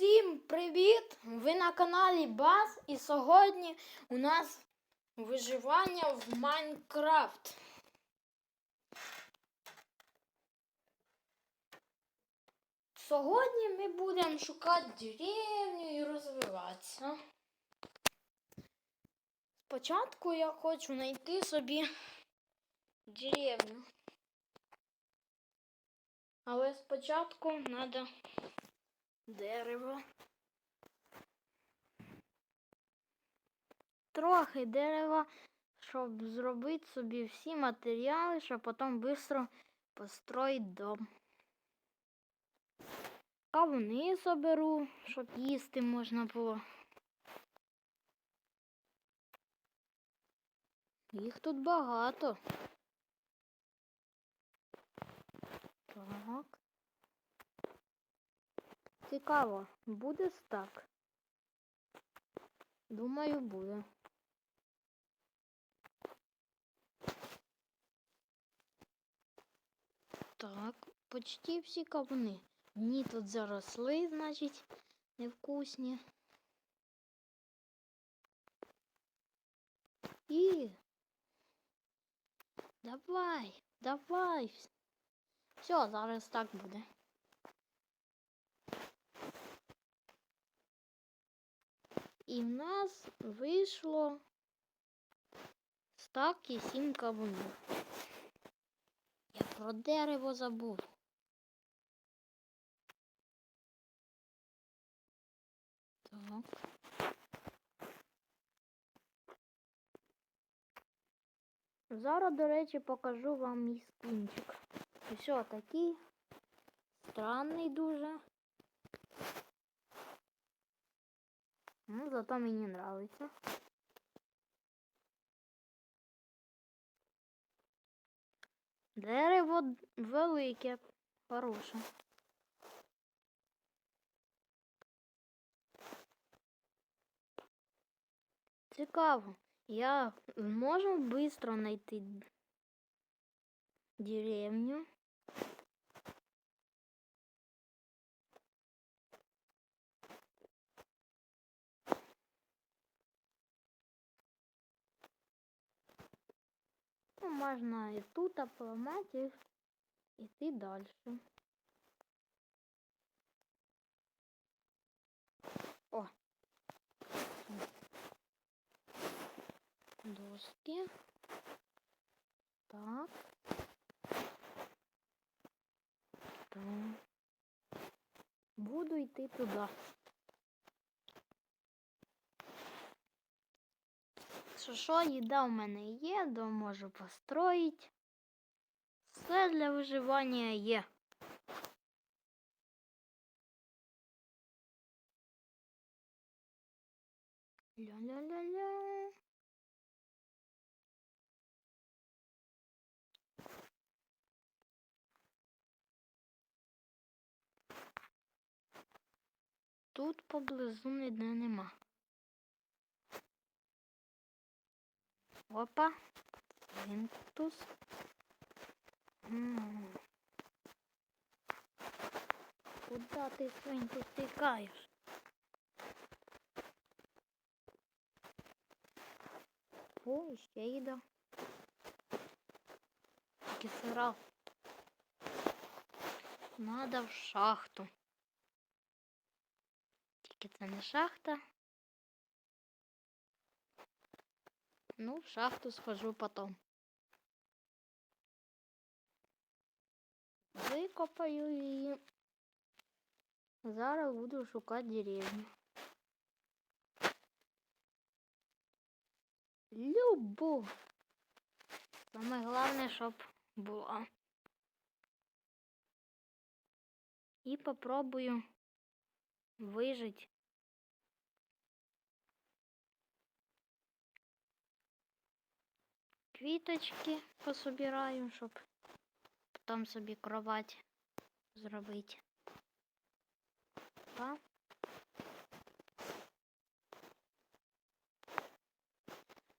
Всім привіт! Ви на каналі Бас і сьогодні у нас виживання в Майнкрафт. Сьогодні ми будемо шукати деревню і розвиватися. Спочатку я хочу знайти собі деревню. Але спочатку треба дерево. Трохи дерева, щоб зробити собі всі матеріали, щоб потім швидко построїти дом. Кавуни соберу, щоб їсти можна було. Їх тут багато. Так. Цікаво, буде стак? Думаю, буде. Так, почти всі кавуни. Ні, тут заросли, значить, невкусні. І. Давай, давай. Все, зараз так буде. І в нас вийшло стак і сім кавунів. Я про дерево забув. Так. Зараз, до речі, покажу вам мій скінчик. Все такий странний дуже. Ну, зато мені нравится. Дерево велике, хороше. Цікаво. Я можу швидко знайти деревню. Ну, можна і тут поламати і йти далі. О. Доски. Так. Так. Буду йти туди. Що що, їда в мене є, дом можу построїти. Все для виживання є. Ля-ля-ля-ля. Тут поблизу ніде нема. Опа. Свинтус. М. Куда ти свинтус тикаєш? О, ще їда. Тільки сира. Надо в шахту. Тільки це не шахта. Ну, в шахту схожу потом. Викопаю її. Зараз буду шукати деревню. Любу. Саме головне, щоб була. І попробую вижити. Квіточки пособираю, щоб потім собі кровать зробити. Па.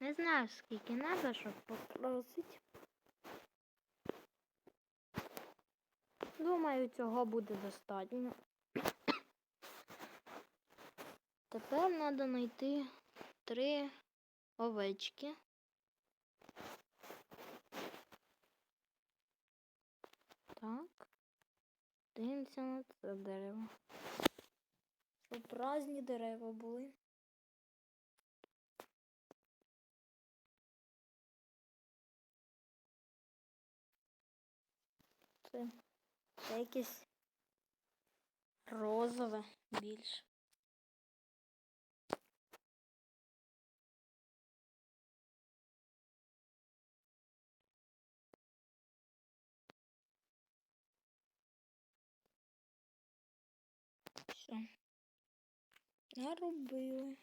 Не знаю, скільки треба, щоб попросити. Думаю, цього буде достатньо. Тепер треба знайти три овечки. Так. Дивимося на це дерево. Щоб разні дерева були. Це, це якесь розове більше. Наробили.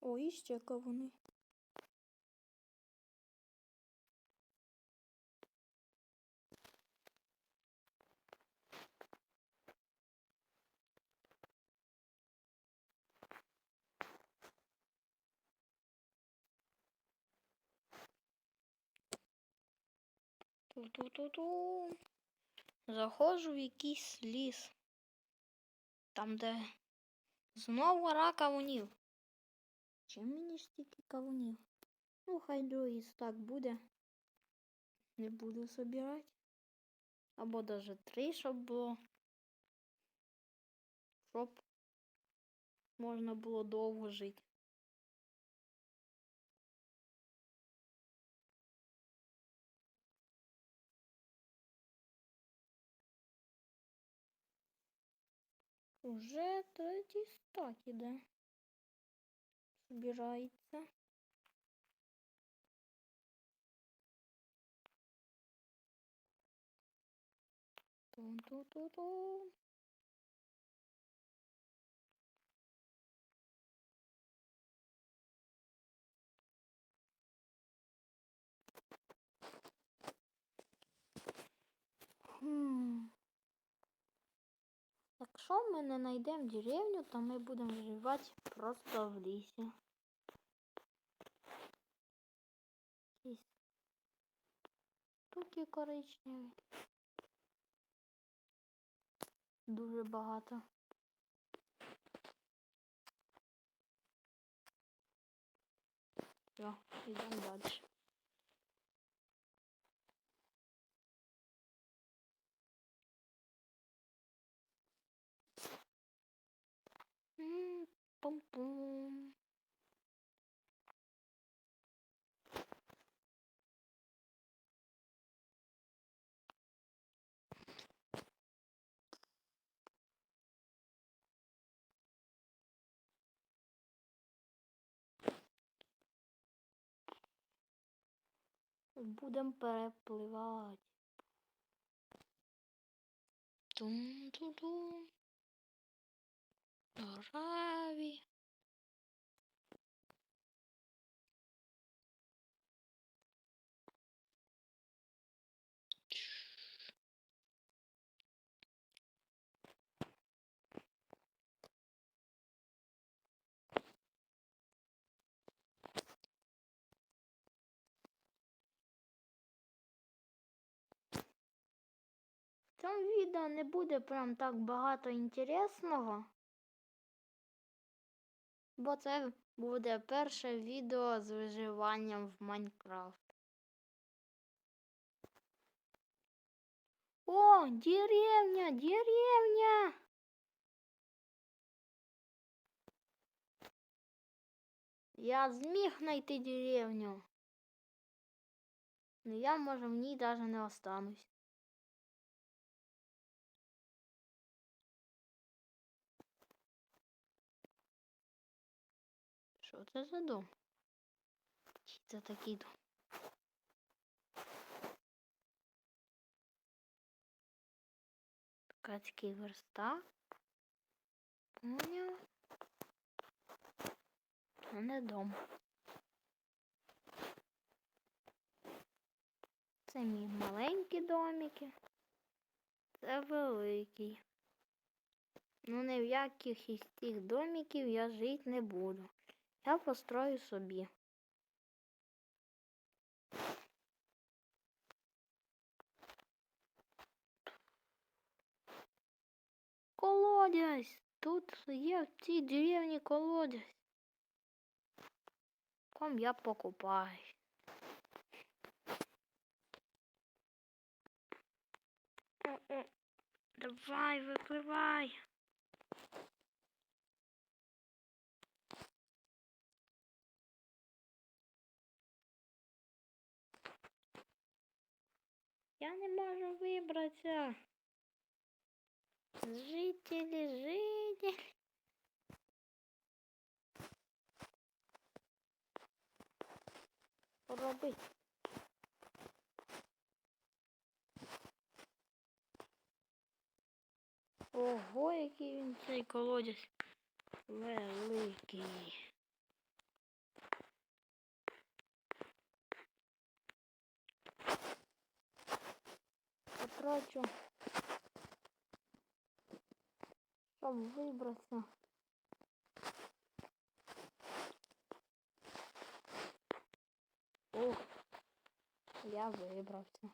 О, і ще кавуни. Ту-ту-ту-ту. Заходжу в якийсь ліс. Там, де знову гора кавунів. Чим мені ж тільки кавунів? Ну, хай другий так буде. Не буду собирати. Або даже три, щоб було. Щоб можна було довго жити. Уже третій стак іде. Збирається. Ту-ту-ту-ту. Якщо ми не знайдемо деревню, то ми будемо виживати просто в лісі. Якісь штуки коричневі. Дуже багато. Все, йдемо далі. Пум-пум. Будем перепливати. Тум-ту-тум. Раві. В цьому відео не буде прям так багато інтересного. Бо це буде перше відео з виживанням в Майнкрафт. О, деревня, деревня! Я зміг знайти деревню. Ну я, може, в ній навіть не останусь. Що за дом? Чи це такий дом? Ткацький верстак. Поняв. Це не дом. Це мій маленькі домики. Це великий. Ну, ні в яких із цих домиків я жити не буду. Я построю собі. Колодязь! Тут є в цій деревні колодязь. Ком я покупаюсь. О-о. Давай, випливай. Я не можу вибратися. Жителі, жителі. Роби. Ого, який він цей колодязь великий. Потрачу, щоб вибратися. Ух, я вибрався.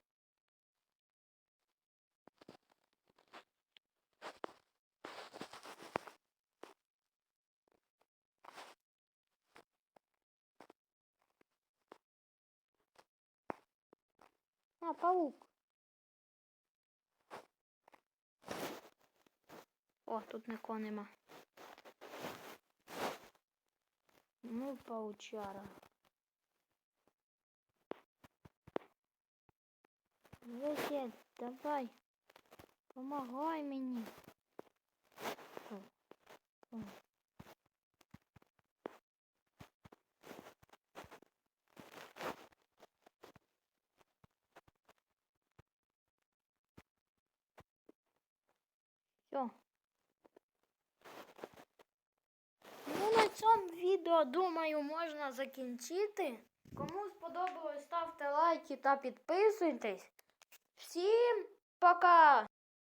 О, тут нікого нема. Ну, паучара. Житель, давай. Помагай мені. О, о. Все. Ну, на цьому відео, думаю, можна закінчити. Кому сподобалось, ставте лайки та підписуйтесь. Всім пока!